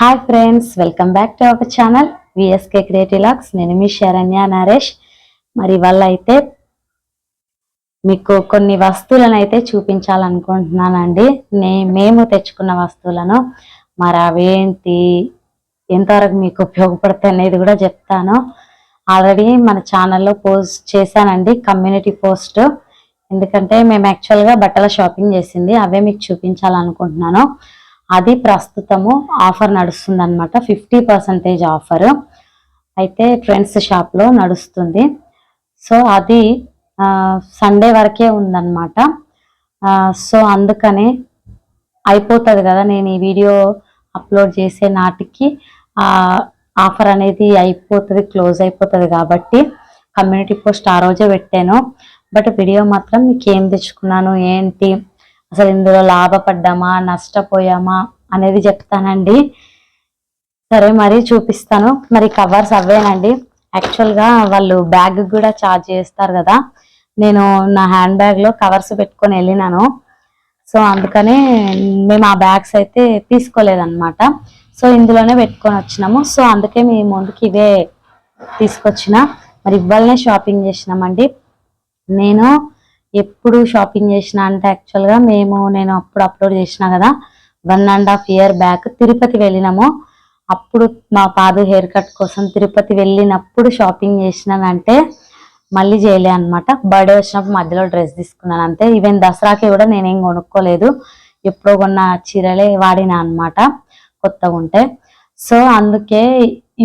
Hi friends welcome back to our channel VSK creative lakhs నేను మీ శరణ్య నరేష్. మరి ఇవాళ అయితే మీకు కొన్ని వస్తువులను అయితే చూపించాలనుకుంటున్నానండి. నే మేము తెచ్చుకున్న వస్తువులను. మరి అవేంటి ఎంతవరకు మీకు ఉపయోగపడతాయి అనేది కూడా చెప్తాను. ఆల్రెడీ మన ఛానల్లో పోస్ట్ చేశానండి కమ్యూనిటీ పోస్ట్ ఎందుకంటే మేము యాక్చువల్గా బట్టల షాపింగ్ చేసింది అవే మీకు చూపించాలనుకుంటున్నాను. అది ప్రస్తుతము ఆఫర్ నడుస్తుంది అనమాట ఫిఫ్టీ పర్సెంటేజ్ ఆఫర్. అయితే ఫ్రెండ్స్ షాప్లో నడుస్తుంది. సో అది సండే వరకే ఉందన్నమాట. సో అందుకనే అయిపోతుంది కదా నేను ఈ వీడియో అప్లోడ్ చేసే నాటికి ఆఫర్ అనేది అయిపోతుంది క్లోజ్ అయిపోతుంది కాబట్టి కమ్యూనిటీ పోస్ట్ ఆ రోజే పెట్టాను. బట్ వీడియో మాత్రం మీకు ఏం తెచ్చుకున్నాను ఏంటి అసలు ఇందులో లాభపడ్డామా నష్టపోయామా అనేది చెప్తానండి. సరే మరి చూపిస్తాను. మరి కవర్స్ అవేనండి. యాక్చువల్గా వాళ్ళు బ్యాగ్ కూడా చార్జ్ చేస్తారు కదా. నేను నా హ్యాండ్ బ్యాగ్లో కవర్స్ పెట్టుకొని వెళ్ళినాను. సో అందుకనే మేము ఆ బ్యాగ్స్ అయితే తీసుకోలేదన్నమాట. సో ఇందులోనే పెట్టుకొని వచ్చినాము. సో అందుకే మీ ముందుకి ఇవే తీసుకొచ్చిన. మరి ఇవ్వాలనే షాపింగ్ చేసినామండి. నేను ఎప్పుడు షాపింగ్ చేసిన అంటే యాక్చువల్గా మేము నేను అప్పుడు అప్లోడ్ చేసిన కదా one and half year back Tirupati వెళ్ళినాము. అప్పుడు మా పాదు హెయిర్ కట్ కోసం తిరుపతి వెళ్ళినప్పుడు షాపింగ్ చేసినానంటే మళ్ళీ చేయలే అనమాట బర్త్డే వచ్చినప్పుడు మధ్యలో డ్రెస్ తీసుకున్నాను అంతే. ఈవెన్ దసరాకి కూడా నేనేం కొనుక్కోలేదు. ఎప్పుడో కొన్న చీరలే వాడినా అనమాట కొత్తగా ఉంటే. సో అందుకే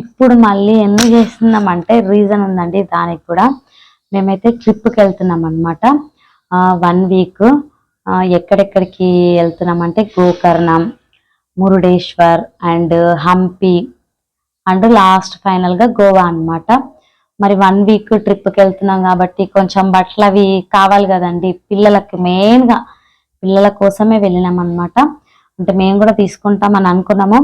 ఇప్పుడు మళ్ళీ ఎందుకు చేస్తున్నామంటే రీజన్ ఉందండి దానికి కూడా మేమైతే ట్రిప్కి వెళ్తున్నాం అనమాట వన్ వీక్ ఎక్కడెక్కడికి వెళ్తున్నామంటే Gokarnam Murudeshwar and Hampi and last ఫైనల్గా గోవా అన్నమాట. మరి వన్ వీక్ ట్రిప్కి వెళ్తున్నాం కాబట్టి కొంచెం బట్టలు అవి కావాలి కదండి. పిల్లలకి మెయిన్గా పిల్లల కోసమే వెళ్ళినాం అనమాట అంటే మేము కూడా తీసుకుంటామని అనుకున్నాము.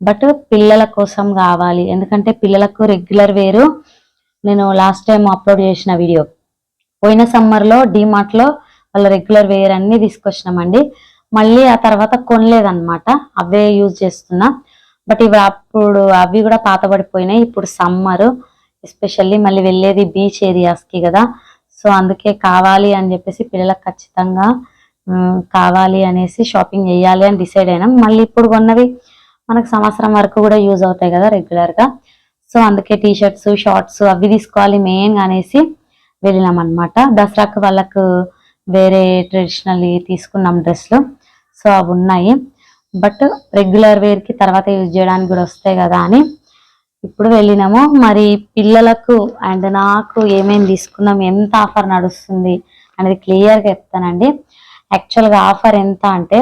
బట్ పిల్లల కోసం కావాలి. ఎందుకంటే పిల్లలకు రెగ్యులర్ వేరు. నేను లాస్ట్ టైం అప్లోడ్ చేసిన వీడియో పోయిన సమ్మర్లో లో లో వాళ్ళ రెగ్యులర్ వేర్ అన్ని తీసుకొచ్చినామండి. మళ్ళీ ఆ తర్వాత కొనలేదన్నమాట. అవే యూజ్ చేస్తున్నా. బట్ ఇవి అప్పుడు అవి కూడా పాతబడిపోయినాయి. ఇప్పుడు సమ్మర్ ఎస్పెషల్లీ మళ్ళీ వెళ్ళేది బీచ్ ఏరియాస్కి కదా. సో అందుకే కావాలి అని చెప్పేసి పిల్లలకు ఖచ్చితంగా కావాలి అనేసి షాపింగ్ చేయాలి అని డిసైడ్ అయినాం. మళ్ళీ ఇప్పుడు కొన్నవి మనకు సంవత్సరం వరకు కూడా యూజ్ అవుతాయి కదా రెగ్యులర్గా సో అందుకే టీ షర్ట్స్ షార్ట్స్ అవి తీసుకోవాలి మెయిన్ అనేసి వెళ్ళినాం అనమాట దసరాకు వాళ్ళకు వేరే ట్రెడిషనల్ తీసుకున్నాం డ్రెస్లు సో అవి ఉన్నాయి. బట్ రెగ్యులర్ వేర్కి తర్వాత యూజ్ చేయడానికి కూడా వస్తాయి కదా అని ఇప్పుడు వెళ్ళినాము. మరి పిల్లలకు అండ్ నాకు ఏమేమి తీసుకున్నాం ఎంత ఆఫర్ నడుస్తుంది అనేది క్లియర్గా చెప్తానండి. యాక్చువల్గా ఆఫర్ ఎంత అంటే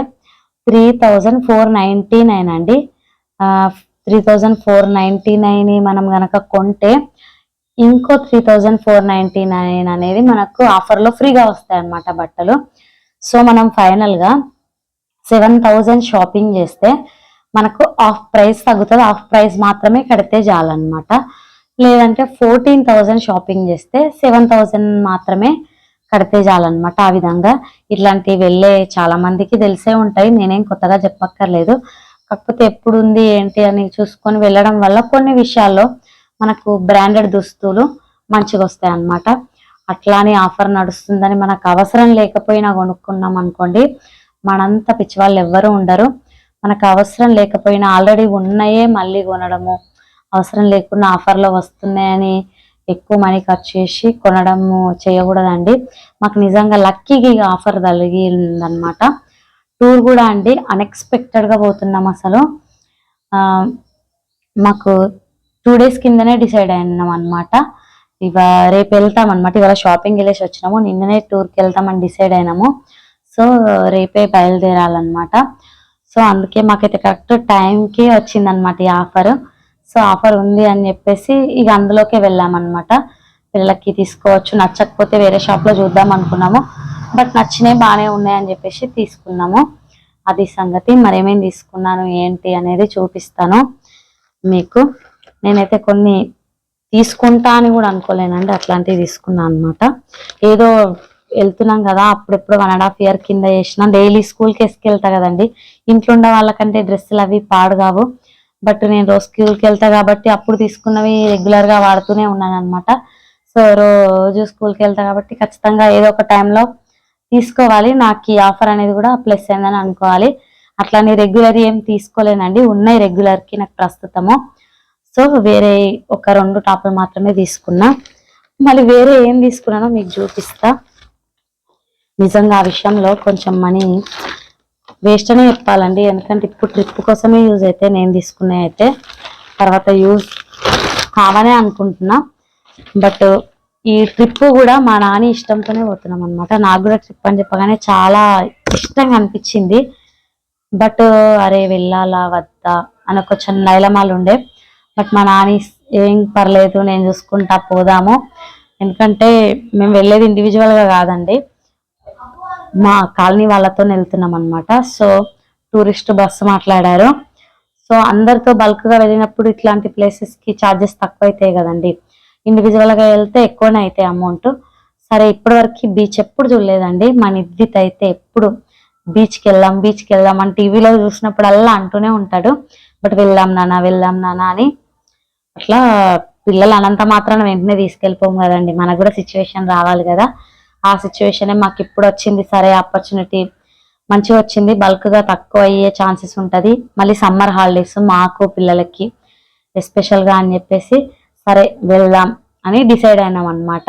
three thousand four ninety nine అండి. Three thousand four ninety nine మనం కనుక కొంటే ఇంకో three thousand four ninety nine అనేది మనకు ఆఫర్లో ఫ్రీగా వస్తాయి అన్నమాట బట్టలు. సో మనం ఫైనల్గా సెవెన్ థౌజండ్ షాపింగ్ చేస్తే మనకు ఆఫ్ ప్రైస్ తగ్గుతుంది. ఆఫ్ ప్రైస్ మాత్రమే కడితే చాలన్నమాట. లేదంటే ఫోర్టీన్ థౌజండ్ షాపింగ్ చేస్తే సెవెన్ థౌజండ్ మాత్రమే కడితే చాలన్నమాట ఆ విధంగా. ఇట్లాంటివి వెళ్ళే చాలా మందికి తెలిసే ఉంటాయి. నేనేం కొత్తగా చెప్పక్కర్లేదు. కాకపోతే ఎప్పుడు ఉంది ఏంటి అని చూసుకొని వెళ్ళడం వల్ల కొన్ని విషయాల్లో మనకు బ్రాండెడ్ దుస్తులు మంచిగా వస్తాయి అన్నమాట. అట్లానే ఆఫర్ నడుస్తుందని మనకు అవసరం లేకపోయినా కొనుక్కున్నాం అనుకోండి మనంత పిచ్చివాళ్ళు ఎవ్వరూ ఉండరు. మనకు అవసరం లేకపోయినా ఆల్రెడీ ఉన్నాయే మళ్ళీ కొనడము అవసరం లేకుండా ఆఫర్లో వస్తున్నాయని ఎక్కువ మనీ ఖర్చు చేసి కొనడము చేయకూడదండి. మాకు నిజంగా లక్కీగా ఆఫర్ తగిలిందనమాట టూర్ కూడా అండి అన్ఎక్స్పెక్టెడ్గా పోతున్నాం అసలు. మాకు టూ డేస్ కిందనే డిసైడ్ అయినాం అనమాట ఇవ రేపు వెళ్తాం అనమాట ఇవాళ షాపింగ్ వెళ్ళేసి వచ్చినాము. నిన్ననే టూర్కి వెళ్తామని డిసైడ్ అయినాము. సో రేపే బయలుదేరాలన్నమాట. సో అందుకే మాకైతే కరెక్ట్ టైంకి వచ్చిందనమాట ఈ ఆఫర్. సో ఆఫర్ ఉంది అని చెప్పేసి ఇక అందులోకే వెళ్ళామన్నమాట. పిల్లలకి తీసుకోవచ్చు. నచ్చకపోతే వేరే షాప్లో చూద్దాం అనుకున్నాము. బట్ నచ్చినవి బాగానే ఉన్నాయని చెప్పేసి తీసుకున్నాము. అది సంగతి. మరేమేం తీసుకున్నాను ఏంటి అనేది చూపిస్తాను మీకు. నేనైతే కొన్ని తీసుకుంటా అని కూడా అనుకోలేనండి. అట్లాంటివి తీసుకున్నాను అనమాట ఏదో వెళ్తున్నాం కదా అప్పుడెప్పుడు వన్ అండ్ హాఫ్ ఇయర్ కింద చేసిన డైలీ స్కూల్కి వేసుకెళ్తా కదండి. ఇంట్లో ఉండే వాళ్ళకంటే డ్రెస్సులు అవి పాడు కావు. బట్ నేను రోజు స్కూల్కి వెళ్తా కాబట్టి అప్పుడు తీసుకున్నవి రెగ్యులర్గా వాడుతూనే ఉన్నాను అనమాట సో రోజు స్కూల్కి వెళ్తా కాబట్టి ఖచ్చితంగా ఏదో ఒక టైంలో తీసుకోవాలి. నాకు ఈ ఆఫర్ అనేది కూడా ప్లస్ అయిందని అనుకోవాలి. అట్లానే రెగ్యులర్ ఏం తీసుకోలేనండి. ఉన్నాయి రెగ్యులర్కి నాకు ప్రస్తుతము. సో వేరే ఒక రెండు టాపులు మాత్రమే తీసుకున్నా. మళ్ళీ వేరే ఏం తీసుకున్నానో మీకు చూపిస్తా. నిజంగా ఆ విషయంలో కొంచెం మనీ వేస్ట్ అనే చెప్పాలండి. ఎందుకంటే ఇప్పుడు ట్రిప్ కోసమే యూజ్ అయితే నేను తీసుకునే అయితే తర్వాత యూజ్ కావనే అనుకుంటున్నా. బట్ ఈ ట్రిప్ కూడా మా నాని ఇష్టంతోనే పోతున్నాం అనమాట నాకు కూడా ట్రిప్ అని చెప్పగానే చాలా ఇష్టంగా అనిపించింది. బట్ అరే వెళ్ళాలా వద్దా అని ఒక చిన్న నైలమాలు ఉండే. బట్ మా నాని ఏం పర్లేదు నేను చూసుకుంటా పోదాము. ఎందుకంటే మేము వెళ్ళేది ఇండివిజువల్గా కాదండి. మా కాలనీ వాళ్ళతో వెళ్తున్నాం అనమాట సో టూరిస్ట్ బస్సు మాట్లాడారు. సో అందరితో బల్క్గా వెళ్ళినప్పుడు ఇట్లాంటి ప్లేసెస్కి చార్జెస్ తక్కువ అవుతాయి కదండి. ఇండివిజువల్గా వెళ్తే ఎక్కువనే అవుతాయి అమౌంట్ సరే ఇప్పటి వరకు బీచ్ ఎప్పుడు చూడలేదండి. మా నిద్రిత్ అయితే ఎప్పుడు బీచ్కి వెళ్దాం బీచ్కి వెళ్దాం అని టీవీలో చూసినప్పుడల్లా అంటూనే ఉంటాడు. బట్ వెళ్దాం నాన్న వెళ్దాం నాన్న అని అట్లా పిల్లలు అనంత మాత్రాన వెంటనే తీసుకెళ్ళిపోము కదండి. మనకు కూడా సిచ్యువేషన్ రావాలి కదా. ఆ సిచ్యువేషనే మాకు ఇప్పుడు వచ్చింది సరే ఆపర్చునిటీ మంచిగా వచ్చింది బల్క్గా తక్కువ అయ్యే ఛాన్సెస్ ఉంటుంది. మళ్ళీ సమ్మర్ హాలిడేస్ మాకు పిల్లలకి ఎస్పెషల్గా అని చెప్పేసి సరే వెళ్దాం అని డిసైడ్ అయినాం అన్నమాట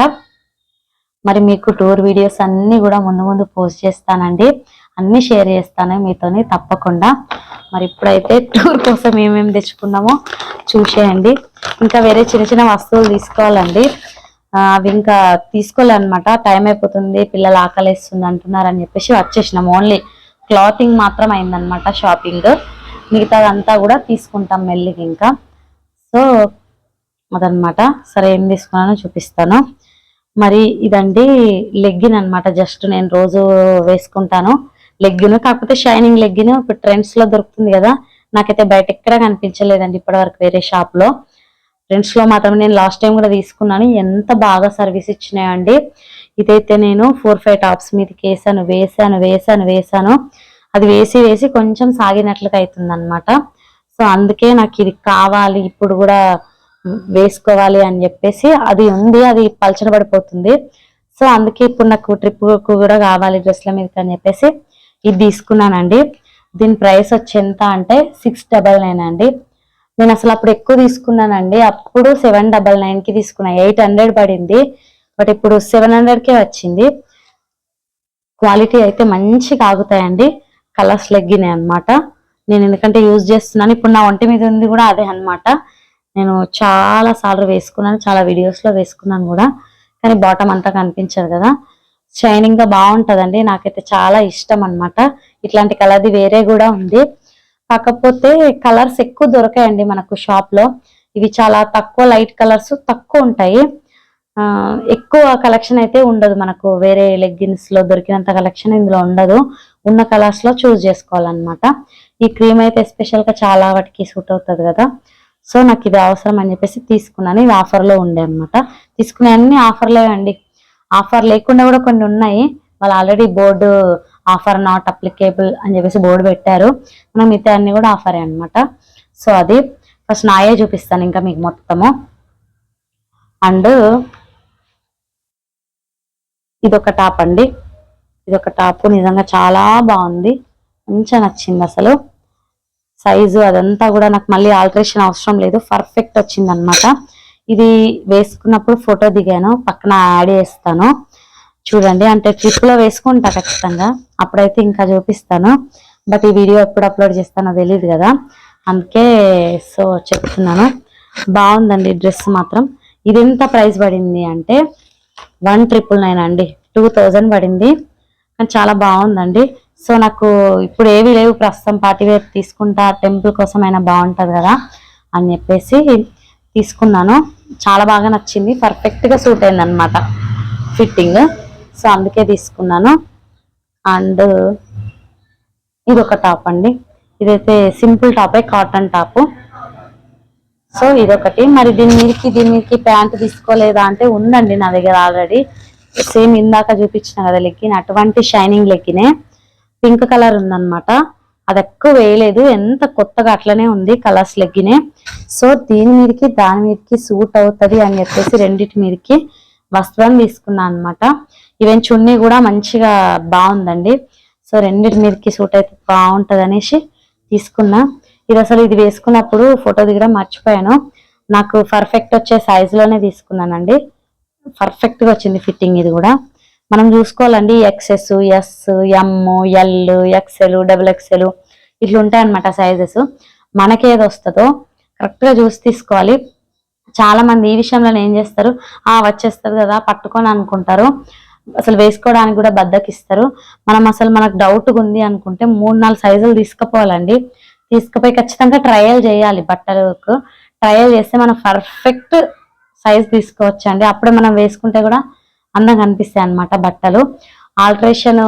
మరి మీకు టూర్ వీడియోస్ అన్నీ కూడా ముందు ముందు పోస్ట్ చేస్తానండి. అన్నీ షేర్ చేస్తాను మీతోని తప్పకుండా. మరి ఇప్పుడైతే టూర్ కోసం ఏమేమి తెచ్చుకున్నామో చూసేయండి. ఇంకా వేరే చిన్న చిన్న వస్తువులు తీసుకోవాలండి. అవి ఇంకా తీసుకోవాలన్నమాట టైం అయిపోతుంది పిల్లలు ఆకలిస్తుంది అంటున్నారు అని చెప్పేసి వచ్చేసినాం ఓన్లీ క్లాతింగ్ మాత్రం అయిందనమాట షాపింగ్ మిగతాదంతా కూడా తీసుకుంటాం మెల్లిగా ఇంకా. సో అదనమాట సరే ఏం తీసుకున్నానో చూపిస్తాను. మరి ఇదండి లెగ్గిన్ అనమాట జస్ట్ నేను రోజు వేసుకుంటాను. లెగ్గిన్ కాకపోతే షైనింగ్ లెగ్గిన్ ఇప్పుడు ట్రెండ్స్లో దొరుకుతుంది కదా. నాకైతే బయట ఎక్కడ కనిపించలేదండి ఇప్పటివరకు వేరే షాప్లో రెంట్స్లో మాత్రమే మాత్రం నేను లాస్ట్ టైం కూడా తీసుకున్నాను. ఎంత బాగా సర్వీస్ ఇచ్చినాయండి. ఇదైతే నేను ఫోర్ ఫైవ్ టాప్స్ మీదకి వేసాను వేసాను వేసాను వేసాను. అది వేసి వేసి కొంచెం సాగినట్లుగా అవుతుంది అనమాట సో అందుకే నాకు ఇది కావాలి ఇప్పుడు కూడా వేసుకోవాలి అని చెప్పేసి అది ఉంది అది పలచన పడిపోతుంది. సో అందుకే ఇప్పుడు నాకు ట్రిప్ కూడా కావాలి డ్రెస్ల మీదకి అని చెప్పేసి ఇది తీసుకున్నానండి. దీని ప్రైస్ వచ్చి ఎంత అంటే సిక్స్ డబల్ నైన్ అండి. నేను అసలు అప్పుడు ఎక్కువ తీసుకున్నానండి. అప్పుడు సెవెన్ డబల్ నైన్కి తీసుకున్నా. ఎయిట్ హండ్రెడ్ పడింది. బట్ ఇప్పుడు సెవెన్ హండ్రెడ్ కే వచ్చింది. క్వాలిటీ అయితే మంచిగా ఆగుతాయండి. కలర్స్ లెగ్గినాయి అనమాట నేను ఎందుకంటే యూజ్ చేస్తున్నాను. ఇప్పుడు నా ఒంటి మీద ఉంది కూడా అదే అన్నమాట. నేను చాలా సార్లు వేసుకున్నాను. చాలా వీడియోస్లో వేసుకున్నాను కూడా. కానీ బాటమ్ అంతా కనిపించదు కదా. షైనింగ్గా బాగుంటుందండి. నాకైతే చాలా ఇష్టం అన్నమాట. ఇట్లాంటి కలర్ది వేరే కూడా ఉంది. కాకపోతే కలర్స్ ఎక్కువ దొరకాయండి మనకు షాప్లో. ఇవి చాలా తక్కువ లైట్ కలర్స్ తక్కువ ఉంటాయి. ఆ, ఎక్కువ కలెక్షన్ అయితే ఉండదు మనకు. వేరే లెగ్గిన్స్లో దొరికినంత కలెక్షన్ ఇందులో ఉండదు. ఉన్న కలర్స్లో చూస్ చేసుకోవాలన్నమాట. ఈ క్రీమ్ అయితే ఎస్పెషల్గా చాలా వాటికి సూట్ అవుతుంది కదా. సో నాకు ఇది అవసరం అని చెప్పేసి తీసుకున్నాను. ఇది ఆఫర్లో ఉండే అనమాట తీసుకునే అన్ని ఆఫర్లే అండి ఆఫర్ లేకుండా కూడా కొన్ని ఉన్నాయి. వాళ్ళు already board offer not applicable అని చెప్పేసి బోర్డు పెట్టారు. మనం మిగతా అన్ని కూడా ఆఫరే అన్నమాట. సో అది ఫస్ట్ నాయే చూపిస్తాను ఇంకా మీకు మొత్తము. అండ్ ఇదొక టాప్ అండి. ఇదొక టాప్ నిజంగా చాలా బాగుంది. మంచిగా నచ్చింది అసలు. సైజు అదంతా కూడా నాకు మళ్ళీ ఆల్టరేషన్ అవసరం లేదు. పర్ఫెక్ట్ వచ్చింది అనమాట ఇది వేసుకున్నప్పుడు ఫోటో దిగాను. పక్కన యాడ్ చేస్తాను. చూడండి. అంటే ట్రిప్లో వేసుకుంటా ఖచ్చితంగా. అప్పుడైతే ఇంకా చూపిస్తాను. బట్ ఈ వీడియో ఎప్పుడు అప్లోడ్ చేస్తానో తెలియదు కదా. అందుకే సో చెప్తున్నాను. బాగుందండి డ్రెస్ మాత్రం. ఇది ఎంత ప్రైస్ పడింది అంటే వన్ ట్రిపుల్ నైన్ అండి. టూ థౌజండ్ పడింది. కానీ చాలా బాగుందండి. సో నాకు ఇప్పుడు ఏవి లేవు. ప్రస్తుతం పార్టీవేర్ తీసుకుంటా టెంపుల్ కోసం అయినా బాగుంటుంది కదా అని చెప్పేసి తీసుకున్నాను. చాలా బాగా నచ్చింది. పర్ఫెక్ట్గా సూట్ అయింది అనమాట ఫిట్టింగ్ సో అందుకే తీసుకున్నాను. అండ్ ఇది ఒక టాప్ అండి. ఇదైతే సింపుల్ టాపే కాటన్ టాప్. సో ఇదొకటి. మరి దీని మీదకి దీని మీదకి ప్యాంట్ తీసుకోలేదా అంటే ఉందండి నా దగ్గర ఆల్రెడీ. సేమ్ ఇందాక చూపించిన కదా లెగ్గిన్ అటువంటి షైనింగ్ లెగ్గినే పింక్ కలర్ ఉందన్నమాట. అది ఎక్కువ వేయలేదు. ఎంత కొత్తగా అట్లనే ఉంది కలర్స్ లెగ్గినే సో దీని మీదకి దాని మీదకి సూట్ అవుతుంది అని చెప్పేసి రెండింటి మీదకి వస్త్రం తీసుకున్నాను అనమాట ఈవెన్ చున్నీ కూడా మంచిగా బాగుందండి. సో రెండింటి మీదకి సూట్ అయితే బాగుంటుంది అనేసి తీసుకున్నా. ఇది అసలు ఇది వేసుకున్నప్పుడు ఫోటో దిగడం మర్చిపోయాను. నాకు పర్ఫెక్ట్ వచ్చే సైజులోనే తీసుకున్నానండి. పర్ఫెక్ట్గా వచ్చింది ఫిట్టింగ్ ఇది కూడా. మనం చూసుకోవాలండి XS S M L XL double XL ఇట్లా ఉంటాయన్నమాట సైజెస్ మనకి వస్తుందో కరెక్ట్గా చూసి తీసుకోవాలి. చాలామంది ఈ విషయంలో ఏం చేస్తారు? ఆ వచ్చేస్తుంది కదా పట్టుకొని అనుకుంటారు. అసలు వేసుకోవడానికి కూడా బద్దకిస్తారు. మనం అసలు మనకు డౌట్గా ఉంది అనుకుంటే మూడు నాలుగు సైజులు తీసుకుపోవాలండి. తీసుకుపోయి ఖచ్చితంగా ట్రయల్ చేయాలి బట్టలకు. ట్రయల్ చేస్తే మనం పర్ఫెక్ట్ సైజ్ తీసుకోవచ్చు అండి అప్పుడే మనం వేసుకుంటే కూడా అందంగా అనిపిస్తాయి అన్నమాట బట్టలు. ఆల్టరేషన్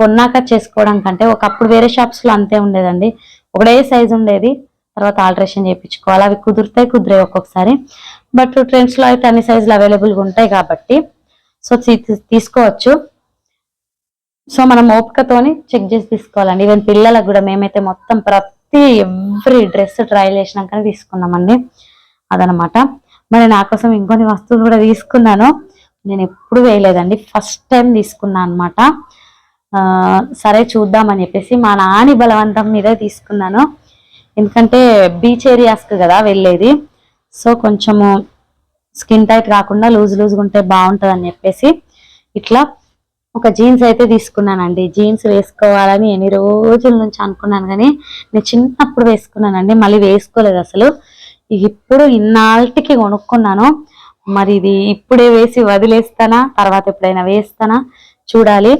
కొన్నాక చేసుకోవడం కంటే ఒకప్పుడు వేరే షాప్స్లో అంతే ఉండేదండి. ఒకటే సైజ్ ఉండేది. తర్వాత ఆల్టరేషన్ చేయించుకోవాలి. అవి కుదిరితే కుదిరే ఒక్కొక్కసారి. బట్ ట్రెండ్స్లో అయితే అన్ని సైజులు అవైలబుల్గా ఉంటాయి కాబట్టి సో తీసుకోవచ్చు. సో మనం ఓపికతోని చెక్ చేసి తీసుకోవాలండి. ఈవెన్ పిల్లలకు కూడా మేమైతే మొత్తం ప్రతి ఎవ్రీ డ్రెస్ ట్రయల్ చేసినాకనే తీసుకున్నామండి. అదనమాట. మరి నా కోసం ఇంకొన్ని వస్తువులు కూడా తీసుకున్నాను. నేను ఎప్పుడు వేయలేదండి. ఫస్ట్ టైం తీసుకున్నా అనమాట సరే చూద్దామని చెప్పేసి మా నాని బలవంతం మీద తీసుకున్నాను. ఎందుకంటే బీచ్ ఏరియాస్కి కదా వెళ్ళేది. సో కొంచెము స్కిన్ టైట్ కాకుండా లూజ్ లూజ్గా ఉంటే బాగుంటుంది అని చెప్పేసి ఇట్లా ఒక జీన్స్ అయితే తీసుకున్నానండి. జీన్స్ వేసుకోవాలని ఎన్ని రోజుల నుంచి అనుకున్నాను కానీ నేను చిన్నప్పుడు వేసుకున్నానండి. మళ్ళీ వేసుకోలేదు అసలు. ఇప్పుడు ఇన్నాళ్ళకి కొనుక్కున్నాను. మరి ఇది ఇప్పుడే వేసి వదిలేస్తానా? తర్వాత ఎప్పుడైనా వేస్తానా? చూడాలి.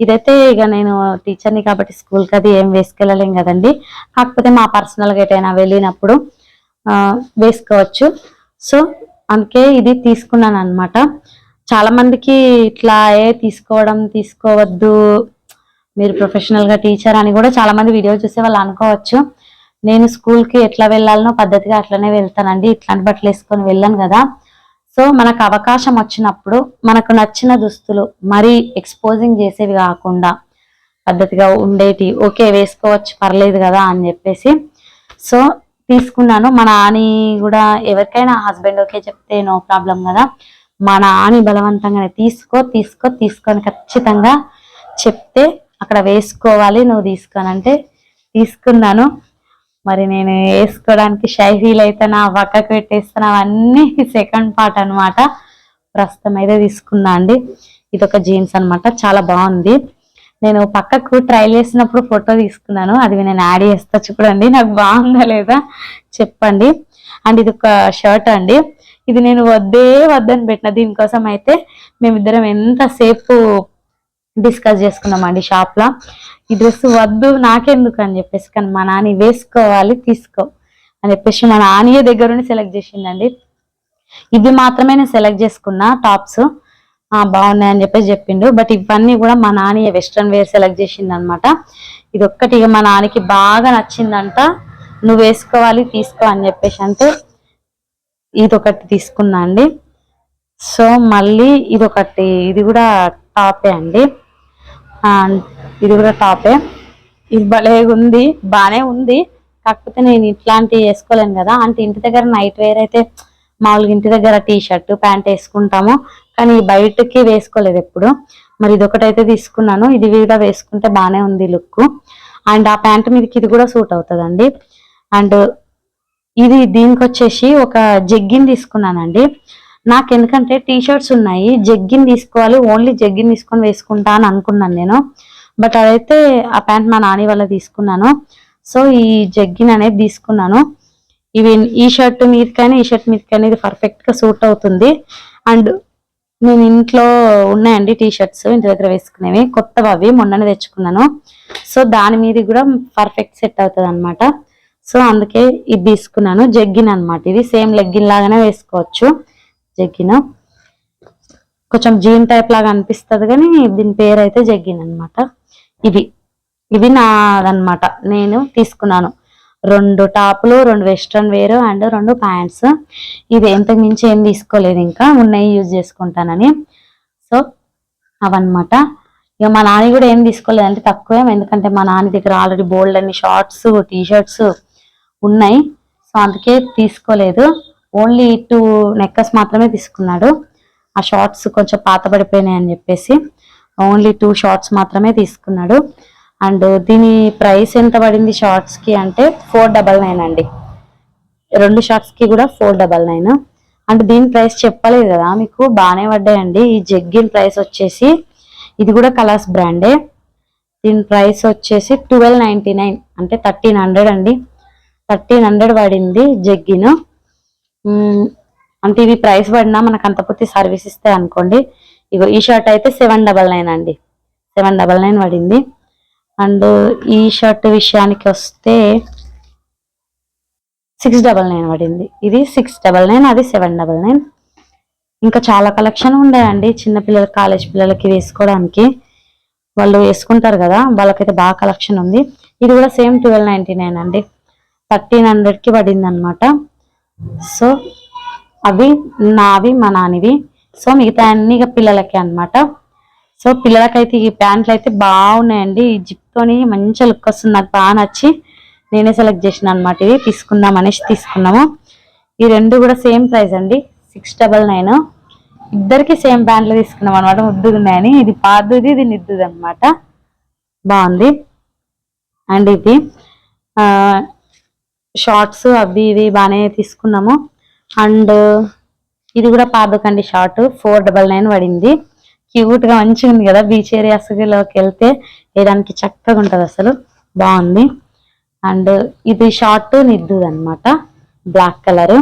ఇదైతే ఇక నేను టీచర్ని కాబట్టి స్కూల్కి అది ఏం వేసుకెళ్ళలేం కదండి. కాకపోతే మా పర్సనల్గా ఎటైనా వెళ్ళినప్పుడు వేసుకోవచ్చు. సో అందుకే ఇది తీసుకున్నాను అనమాట చాలా మందికి ఇట్లా ఏ తీసుకోవడం తీసుకోవద్దు మీరు ప్రొఫెషనల్గా టీచర్ అని కూడా చాలా మంది వీడియో చూసే వాళ్ళు అనుకోవచ్చు. నేను స్కూల్కి ఎట్లా వెళ్ళాలనో పద్ధతిగా అట్లనే వెళ్తానండి. ఇట్లాంటి బట్టలు వేసుకొని వెళ్ళాను కదా. సో మనకు అవకాశం వచ్చినప్పుడు మనకు నచ్చిన దుస్తులు మరీ ఎక్స్పోజింగ్ చేసేవి కాకుండా పద్ధతిగా ఉండేటి ఓకే వేసుకోవచ్చు పర్లేదు కదా అని చెప్పేసి. సో తీసుకున్నాను. మా నాని కూడా ఎవరికైనా హస్బెండ్ ఓకే చెప్తే నో ప్రాబ్లం కదా. మా నాని బలవంతంగానే తీసుకో తీసుకో తీసుకొని ఖచ్చితంగా చెప్తే అక్కడ వేసుకోవాలి నువ్వు తీసుకోనంటే తీసుకున్నాను. మరి నేను వేసుకోవడానికి షై ఫీల్ అవుతానా పక్కకు పెట్టేస్తాను అవన్నీ సెకండ్ పార్ట్ అన్నమాట. ప్రస్తుతం అయితే తీసుకున్నా అండి. ఇది ఒక జీన్స్ అన్నమాట. చాలా బాగుంది. నేను పక్కకు ట్రైల్ చేసినప్పుడు ఫోటో తీసుకున్నాను. అది నేను యాడ్ చేస్తా చూడండి. నాకు బాగుందా లేదా చెప్పండి. అండ్ ఇది ఒక షర్ట్ అండి. ఇది నేను వద్దే వద్దని పెట్టిన. దీనికోసం అయితే మేమిద్దరం ఎంతసేపు డిస్కస్ చేసుకున్నామండి షాప్లో ఈ డ్రెస్ వద్దు నాకెందుకు అని చెప్పేసి కానీ మా నాని వేసుకోవాలి తీసుకో అని చెప్పేసి మా నానియే దగ్గరుండి సెలెక్ట్ చేసిందండి ఇవి మాత్రమే నేను సెలెక్ట్ చేసుకున్నా టాప్స్ బాగున్నాయి అని చెప్పేసి చెప్పిండు. బట్ ఇవన్నీ కూడా మా నాని వెస్ట్రన్ వేర్ సెలెక్ట్ చేసిండు అనమాట ఇది ఒక్కటి ఇక మా నానికి బాగా నచ్చిందంట. నువ్వు వేసుకోవాలి తీసుకో అని చెప్పేసి అంటే ఇది ఒకటి తీసుకున్నా అండి. సో మళ్ళీ ఇది ఒకటి ఇది కూడా టాపే అండి. ఇది కూడా టాపే. ఇది భలే ఉంది. బాగానే ఉంది. కాకపోతే నేను ఇట్లాంటివి వేసుకోలేను కదా. అంటే ఇంటి దగ్గర నైట్ వేర్ అయితే మామూలుగా ఇంటి దగ్గర టీ షర్ట్ ప్యాంట్ వేసుకుంటాము. కానీ బయటకి వేసుకోలేదు ఎప్పుడు. మరి ఇది ఒకటైతే తీసుకున్నాను. ఇది కూడా వేసుకుంటే బాగానే ఉంది లుక్. అండ్ ఆ ప్యాంట్ మీదకి ఇది కూడా సూట్ అవుతుందండి. అండ్ ఇది దీనికి వచ్చేసి ఒక జగ్గిన్ తీసుకున్నానండి. నాకు ఎందుకంటే టీ షర్ట్స్ ఉన్నాయి. జగ్గిన్ తీసుకోవాలి. ఓన్లీ జగ్గిన్ తీసుకొని వేసుకుంటా అని అనుకున్నాను నేను. బట్ అదైతే ఆ ప్యాంట్ మా నాని వల్ల తీసుకున్నాను. సో ఈ జగ్గిన్ అనేది తీసుకున్నాను. ఇవి ఈ షర్ట్ మీదకైనా ఈ షర్ట్ మీదకైనా ఇది పర్ఫెక్ట్గా సూట్ అవుతుంది. అండ్ నేను ఇంట్లో ఉన్నాయండి టీ షర్ట్స్ ఇంటి దగ్గర వేసుకునేవి. కొత్తవి అవి మొన్ననే తెచ్చుకున్నాను. సో దాని మీద కూడా పర్ఫెక్ట్ సెట్ అవుతుంది అనమాట సో అందుకే ఇది తీసుకున్నాను. జగ్గిన్ అన్నమాట ఇది. సేమ్ లెగ్గిన్ లాగానే వేసుకోవచ్చు. జగ్గిన్. కొంచెం జీన్ టైప్ లాగా అనిపిస్తుంది కానీ దీని పేరు అయితే జగ్గిన్ అన్నమాట. ఇది ఇది నాదన్నమాట. నేను తీసుకున్నాను. రెండు టాపులు రెండు వెస్ట్రన్ వేర్ అండ్ రెండు ప్యాంట్స్. ఇది ఎంతకు మించి ఏం తీసుకోలేదు ఇంకా ఉన్నాయి యూజ్ చేసుకుంటానని. సో అవన్నమాట. ఇక మా నాని కూడా ఏం తీసుకోలేదు అంటే తక్కువేం ఎందుకంటే మా నాని దగ్గర ఆల్రెడీ బోల్డ్ అన్ని షార్ట్స్ టీ షర్ట్స్ ఉన్నాయి. సో అందుకే తీసుకోలేదు. ఓన్లీ టూ నెక్కస్ మాత్రమే తీసుకున్నాడు. ఆ షార్ట్స్ కొంచెం పాత పడిపోయినాయి అని చెప్పేసి ఓన్లీ టూ షార్ట్స్ మాత్రమే తీసుకున్నాడు. అండ్ దీని ప్రైస్ ఎంత పడింది షార్ట్స్కి అంటే ఫోర్ డబల్ నైన్ అండి. రెండు షార్ట్స్కి కూడా ఫోర్ డబల్ నైన్ అంటే దీని ప్రైస్ చెప్పలేదు కదా మీకు బాగానే పడ్డాయండి. ఈ జగ్గిన్ ప్రైస్ వచ్చేసి ఇది కూడా కలర్స్ బ్రాండే దీని ప్రైస్ వచ్చేసి ట్వెల్వ్ నైంటీ నైన్ అంటే థర్టీన్ హండ్రెడ్ అండి. థర్టీన్ హండ్రెడ్ పడింది జగ్గిన్ అంటే ఇది ప్రైస్ పడినా మనకు అంత పూర్తి సర్వీస్ ఇస్తే అనుకోండి. ఇగో ఈ షర్ట్ అయితే సెవెన్ డబల్ నైన్ అండి. సెవెన్ డబల్ నైన్ పడింది. అండ్ ఈ షర్ట్ విషయానికి వస్తే సిక్స్ డబల్ నైన్ పడింది. ఇది సిక్స్ డబల్ నైన్ అది సెవెన్ డబల్ నైన్. ఇంకా చాలా కలెక్షన్ ఉన్నాయండి చిన్నపిల్లలు కాలేజ్ పిల్లలకి వేసుకోవడానికి. వాళ్ళు వేసుకుంటారు కదా వాళ్ళకైతే బాగా కలెక్షన్ ఉంది. ఇది కూడా సేమ్ ట్వెల్వ్ నైంటీ నైన్ అండి. థర్టీన్ హండ్రెడ్కి పడింది అనమాట సో అవి నావి మా నానివి. సో మిగతా అన్ని ఇక పిల్లలకి అన్నమాట. సో పిల్లలకైతే ఈ ప్యాంట్లు అయితే బాగున్నాయండి. ఈ జిప్ తోని మంచి లుక్ వస్తుంది. నాకు బాగా నచ్చి నేనే సెలెక్ట్ చేసిన అనమాట ఇవి. తీసుకుందాం అనేసి తీసుకున్నాము. ఈ రెండు కూడా సేమ్ ప్రైస్ అండి. Six double nine. ఇద్దరికి సేమ్ ప్యాంట్లు తీసుకున్నాం అనమాట ముద్దుగా ఉన్నాయని. ఇది పాదుది ఇది నిద్దుది అనమాట బాగుంది. అండ్ ఇది షార్ట్స్ అవి ఇవి బాగానే తీసుకున్నాము. అండ్ ఇది కూడా పాదకండి షార్ట్. ఫోర్ డబల్ నైన్ పడింది. క్యూట్గా మంచిగా ఉంది కదా బీచ్ ఏరియాస్లోకి వెళ్తే వేయడానికి చక్కగా ఉంటుంది అసలు. బాగుంది. అండ్ ఇది షార్ట్ నిద్దు అనమాట black colour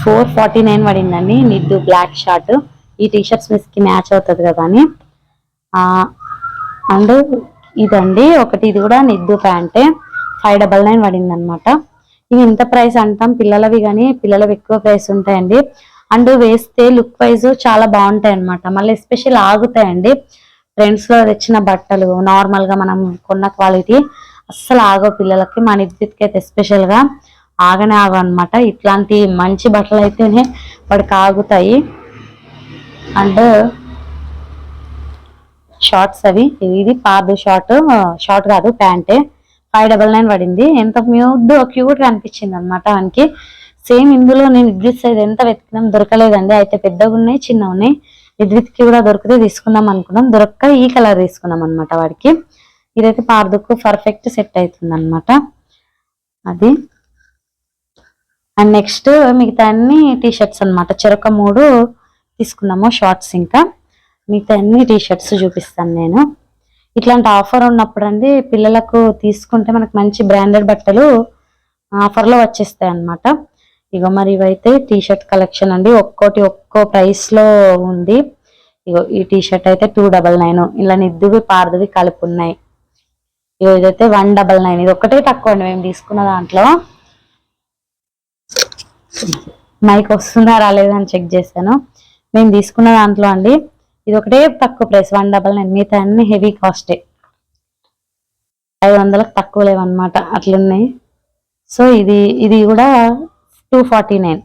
four forty nine పడిందండి. నిద్దు బ్లాక్ షార్ట్ ఈ టీ షర్ట్స్ మిస్కి మ్యాచ్ అవుతుంది కదా అని. అండ్ ఇదండి. ఒకటి ఇది కూడా నిద్దు ప్యాంటే. ఫైవ్ డబల్ నైన్ పడింది అనమాట ఇవి ఇంత ప్రైస్ అంటాం? పిల్లలవి కానీ పిల్లలవి ఎక్కువ ప్రైస్ ఉంటాయండి. అండ్ వేస్తే లుక్ వైజ్ చాలా బాగుంటాయి అనమాట మళ్ళీ ఎస్పెషల్ ఆగుతాయండి. ట్రెండ్స్లో తెచ్చిన బట్టలు నార్మల్గా మనం కొన్న క్వాలిటీ అస్సలు ఆగవు పిల్లలకి. మా నిద్యకి అయితే ఎస్పెషల్గా ఆగనే ఆగవు అనమాట ఇట్లాంటి మంచి బట్టలు అయితేనే వాడికి ఆగుతాయి. అండ్ షార్ట్స్ అవి. ఇది పాదు షార్ట్ షార్ట్ కాదు ప్యాంటే. ఫైవ్ డబల్ నైన్ పడింది. ఎంత మ్యూడ్ క్యూట్గా అనిపించింది అనమాట మనకి సేమ్ ఇందులో నేను విద్యుత్ సైజ్ ఎంత వెతికినాం? దొరకలేదండి. అయితే పెద్దగా ఉన్నాయి చిన్న ఉన్నాయి. విద్యుత్కి కూడా దొరికితే తీసుకుందాం అనుకున్నాం. దొరక్క ఈ కలర్ తీసుకున్నాం అనమాట వాడికి. ఇదైతే పార్దుకు పర్ఫెక్ట్ సెట్ అవుతుంది అనమాట అది. అండ్ నెక్స్ట్ మిగతా అన్ని టీ షర్ట్స్ అనమాట చెరొక మూడు తీసుకున్నాము షార్ట్స్ ఇంకా. మిగతా అన్ని టీ షర్ట్స్ చూపిస్తాను నేను. ఇట్లాంటి ఆఫర్ ఉన్నప్పుడు అండి పిల్లలకు తీసుకుంటే మనకు మంచి బ్రాండెడ్ బట్టలు ఆఫర్లో వచ్చేస్తాయి అన్నమాట ఇగో మరి ఇవైతే టీ షర్ట్ కలెక్షన్ అండి. ఒక్కోటి ఒక్కో ప్రైస్లో ఉంది. ఇగో ఈ టీ షర్ట్ అయితే టూ డబల్ నైన్. ఇలా నిద్దువి పారదువి కలిపి ఉన్నాయి. ఇగో ఇదైతే వన్ డబల్ నైన్. ఇది ఒక్కటే తక్కువ అండి. మేము తీసుకున్న దాంట్లో. మైక్ వస్తుందా రాలేదా అని చెక్ చేశాను. మేము తీసుకున్న దాంట్లో అండి. ఇది ఒకటే తక్కువ ప్రైస్. One double nine. మిగతా అన్ని హెవీ కాస్టే. ఐదు వందలకు తక్కువ లేవన్నమాట. అట్లున్నాయి. సో ఇది ఇది కూడా టూ ఫార్టీ నైన్.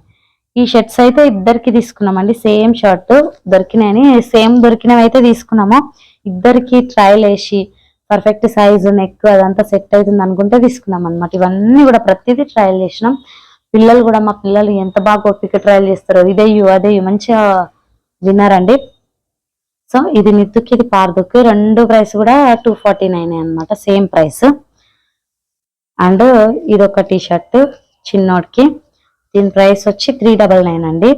ఈ షర్ట్స్ అయితే ఇద్దరికి తీసుకున్నామండి. సేమ్ షర్ట్ దొరికినాయని సేమ్ దొరికినవి అయితే తీసుకున్నాము. ఇద్దరికి ట్రయల్ వేసి పర్ఫెక్ట్ సైజ్ నెక్ అదంతా సెట్ అవుతుంది అనుకుంటే తీసుకున్నాం అనమాట ఇవన్నీ కూడా ప్రతిదీ ట్రయల్ చేసినాం. పిల్లలు కూడా మా పిల్లలు ఎంత బాగా ఓపిక ట్రయల్ చేస్తారో ఇదేయు అదేయు మంచిగా విన్నారండి సో ఇది నిత్తుకి ఇది పార్దుకి రెండు ప్రైస్ కూడా టూ ఫార్టీ నైన్ అనమాట సేమ్ ప్రైస్ అండ్ ఇది ఒక టీ షర్ట్ చిన్నోడికి. దీని ప్రైస్ వచ్చి త్రీ డబల్ నైన్ అండి.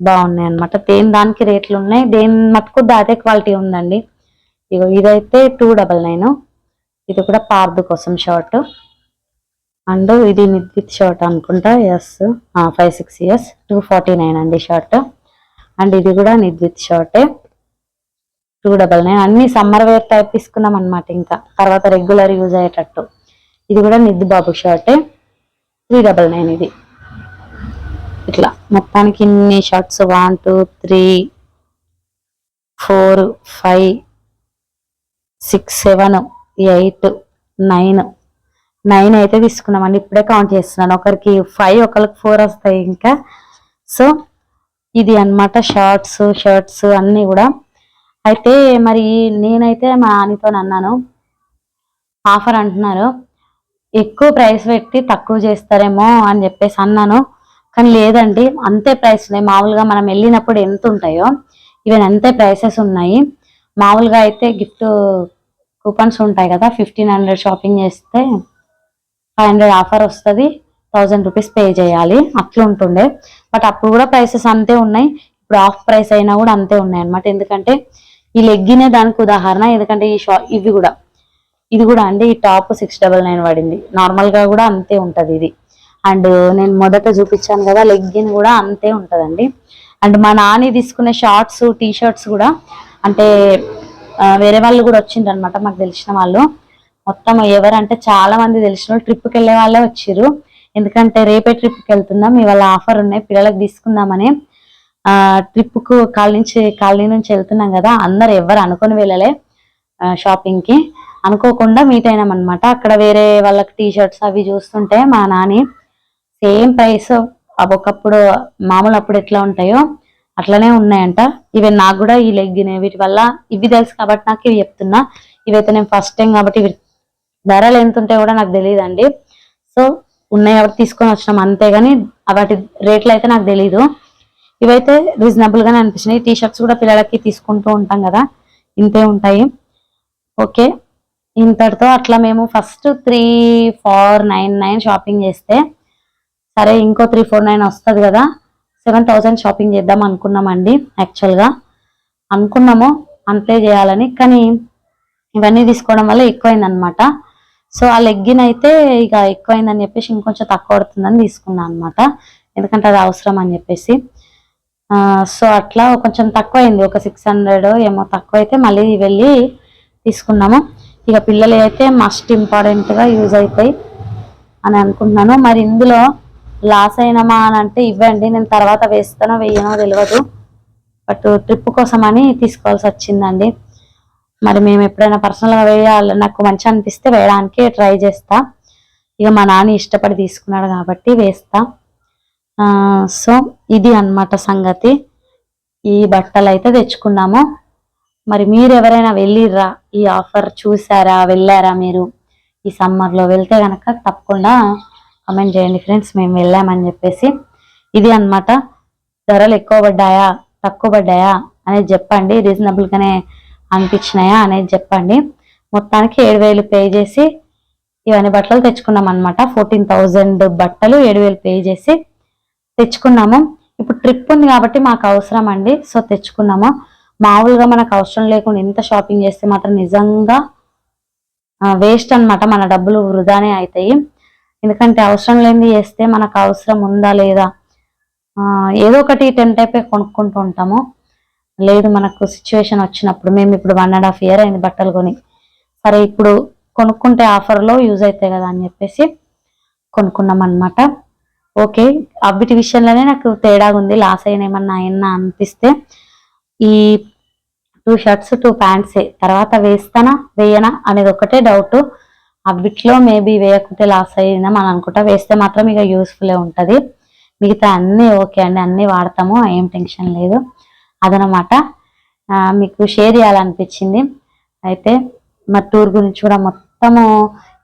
బాగున్నాయి అనమాట దేని దానికి రేట్లు ఉన్నాయి? దేని మటుకు అదే క్వాలిటీ ఉందండి. ఇగో ఇదైతే టూ డబల్ నైన్. ఇది కూడా పార్దు కోసం షర్ట్. అండ్ ఇది నిద్విత్ షర్ట్ అనుకుంటా. Yes five six years two forty nine అండి షర్ట్. అండ్ ఇది కూడా నిద్విత్ షర్టే. Two double nine. అన్ని సమ్మర్ వేర్ టైప్ తీసుకున్నాం అనమాట ఇంకా. తర్వాత రెగ్యులర్ యూజ్ అయ్యేటట్టు. ఇది కూడా నిద్దు బాబు షర్టే. త్రీ డబల్ నైన్ ఇది. ఇట్లా మొత్తానికి ఇన్ని shirts one two three four five six seven eight nine. Nine అయితే తీసుకున్నామండి. ఇప్పుడే కౌంట్ చేస్తున్నాను. ఒకరికి ఫైవ్ ఒకరికి ఫోర్ వస్తాయి ఇంకా. సో ఇది అన్నమాట షార్ట్స్ షర్ట్స్ అన్నీ కూడా. అయితే మరి నేనైతే మా నానితో అన్నాను ఆఫర్ అంటున్నారు ఎక్కువ ప్రైస్ పెట్టి తక్కువ చేస్తారేమో అని చెప్పేసి అన్నాను. కానీ లేదండి అంతే ప్రైస్ ఉన్నాయి. మామూలుగా మనం వెళ్ళినప్పుడు ఎంత ఉంటాయో ఇవన్నీ అంతే ప్రైసెస్ ఉన్నాయి. మామూలుగా అయితే గిఫ్ట్ కూపన్స్ ఉంటాయి కదా ఫిఫ్టీన్ హండ్రెడ్ షాపింగ్ చేస్తే ఫైవ్ హండ్రెడ్ ఆఫర్ వస్తుంది థౌజండ్ రూపీస్ పే చేయాలి. అట్లా ఉంటుండే. బట్ అప్పుడు కూడా ప్రైసెస్ అంతే ఉన్నాయి. ఇప్పుడు ఆఫ్ ప్రైస్ అయినా కూడా అంతే ఉన్నాయి అనమాట ఎందుకంటే ఈ లెగ్గినే దానికి ఉదాహరణ ఎందుకంటే ఈ షా ఇవి కూడా. ఇది కూడా అండి ఈ టాప్ సిక్స్ డబల్ నైన్ పడింది నార్మల్గా కూడా అంతే ఉంటుంది ఇది. అండ్ నేను మొదట చూపించాను కదా లెగ్గిన్ కూడా అంతే ఉంటుందండి. అండ్ మా నాని తీసుకునే షార్ట్స్ టీ షర్ట్స్ కూడా అంటే వేరే వాళ్ళు కూడా వచ్చిండ్రు అనమాట మాకు తెలిసిన వాళ్ళు. మొత్తం ఎవరంటే చాలా మంది తెలిసిన వాళ్ళు ట్రిప్కి వెళ్ళే వాళ్ళే వచ్చిర్రు. ఎందుకంటే రేపే ట్రిప్కి వెళ్తున్నాం ఇవాళ ఆఫర్ ఉన్నాయి పిల్లలకు తీసుకుందామని. ట్రిప్కు ట్రిప్ నుంచి కాలనీ నుంచి వెళ్తున్నాం కదా అందరు ఎవరు అనుకొని వెళ్ళలే షాపింగ్కి. అనుకోకుండా మీట్ అయినాం అనమాట అక్కడ వేరే వాళ్ళకి టీ షర్ట్స్ అవి చూస్తుంటే మా నాని సేమ్ ప్రైస్ ఒకప్పుడు మామూలు అప్పుడు ఎట్లా ఉంటాయో అట్లనే ఉన్నాయంట. ఇవి నాకు కూడా ఈ లెగ్గిన్ వీటి వల్ల ఇవి తెలుసు కాబట్టి నాకు ఇవి చెప్తున్నా. ఇవైతే నేను ఫస్ట్ టైం కాబట్టి ఇవి ధరలు ఎంత ఉంటాయో కూడా నాకు తెలియదండి. సో ఉన్నాయి కాబట్టి తీసుకొని వచ్చినాం. అంతేగాని వాటి రేట్లు అయితే నాకు తెలీదు. ఇవైతే రీజనబుల్ గానే అనిపించినాయి. టీ షర్ట్స్ కూడా పిల్లలకి తీసుకుంటూ ఉంటాం కదా ఇంతే ఉంటాయి. ఓకే. ఇంతటితో అట్లా మేము first three four nine nine shopping చేస్తే సరే ఇంకో త్రీ ఫోర్ నైన్ వస్తుంది కదా. సెవెన్ థౌసండ్ షాపింగ్ చేద్దాం అనుకున్నామండి యాక్చువల్గా అనుకున్నాము అన్ప్లే చేయాలని కానీ ఇవన్నీ తీసుకోవడం వల్ల ఎక్కువైంది అనమాట సో ఆ లెగ్గిన్ అయితే ఇక ఎక్కువైందని చెప్పేసి ఇంకొంచెం తక్కువ పడుతుందని తీసుకున్నాను అనమాట ఎందుకంటే అది అవసరం అని చెప్పేసి. సో అట్లా కొంచెం తక్కువ అయింది ఒక సిక్స్ హండ్రెడ్ ఏమో తక్కువ అయితే మళ్ళీ వెళ్ళి తీసుకున్నాము. ఇక పిల్లలు అయితే మస్ట్ ఇంపార్టెంట్గా యూజ్ అవుతాయి అని అనుకుంటున్నాను. మరి ఇందులో లాస్ అయినామా అని అంటే ఇవ్వండి నేను తర్వాత వేస్తానో వేయనో తెలియదు బట్ ట్రిప్ కోసం అని తీసుకోవాల్సి వచ్చిందండి. మరి మేము ఎప్పుడైనా పర్సనల్గా వేయాలి నాకు మంచి అనిపిస్తే వేయడానికి ట్రై చేస్తా. ఇక మా నాన్న ఇష్టపడి తీసుకున్నాడు కాబట్టి వేస్తా. సో ఇది అన్నమాట సంగతి. ఈ బట్టలు అయితే తెచ్చుకున్నాము. మరి మీరు ఎవరైనా వెళ్ళిర్రా? ఈ ఆఫర్ చూసారా? వెళ్ళారా మీరు? ఈ సమ్మర్లో వెళ్తే కనుక తప్పకుండా కమెంట్ చేయండి ఫ్రెండ్స్ మేము వెళ్ళామని చెప్పేసి. ఇది అన్నమాట. ధరలు ఎక్కువ పడ్డాయా? తక్కువ పడ్డాయా? అనేది చెప్పండి. రీజనబుల్గానే అనిపించినాయా? అనేది చెప్పండి. మొత్తానికి ఏడు వేలు పే చేసి ఇవన్నీ బట్టలు తెచ్చుకున్నాం అనమాట ఫోర్టీన్ థౌజండ్ బట్టలు ఏడు వేలు పే చేసి తెచ్చుకున్నాము. ఇప్పుడు ట్రిప్ ఉంది కాబట్టి మాకు అవసరం అండి. సో తెచ్చుకున్నాము. మామూలుగా మనకు అవసరం లేకుండా ఇంత షాపింగ్ చేస్తే మాత్రం నిజంగా వేస్ట్ అనమాట మన డబ్బులు వృధానే అవుతాయి ఎందుకంటే అవసరం లేనిది చేస్తే మనకు అవసరం ఉందా లేదా? ఏదో ఒకటి టెంప్ట్ అయిపోయి కొనుక్కుంటూ ఉంటాము. లేదు మనకు సిచ్యువేషన్ వచ్చినప్పుడు మేము ఇప్పుడు వన్ అండ్ హాఫ్ ఇయర్ అయింది బట్టలు కొని. సరే ఇప్పుడు కొనుక్కుంటే ఆఫర్లో యూజ్ అవుతాయి కదా అని చెప్పేసి కొనుక్కున్నాం అనమాట ఓకే అవిటి విషయంలోనే నాకు తేడాగా ఉంది. లాస్ అయిన ఏమన్నా అయినా అనిపిస్తే ఈ టూ షర్ట్స్ టూ ప్యాంట్సే తర్వాత వేస్తానా వేయనా అనేది ఒకటే డౌట్ అవిట్లో మేబీ వేయకుంటే లాస్ అయినా మనం అనుకుంటా. వేస్తే మాత్రం ఇక యూస్ఫుల్ ఉంటుంది. మిగతా అన్నీ ఓకే అండి. అన్నీ వాడతాము ఏం టెన్షన్ లేదు. అదనమాట. మీకు షేర్ చేయాలనిపించింది. అయితే మా టూర్ గురించి కూడా మొత్తము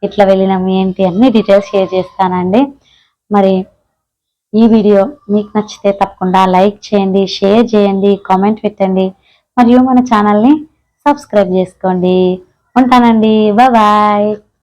ఇట్లా వెళ్ళినాం ఏంటి అన్ని డీటెయిల్స్ షేర్ చేస్తానండి. మరి ఈ వీడియో మీకు నచ్చితే తప్పకుండా లైక్ చేయండి షేర్ చేయండి కామెంట్ పెట్టండి. మరియు మన ఛానల్ని సబ్స్క్రైబ్ చేసుకోండి. ఉంటానండి. బాయ్.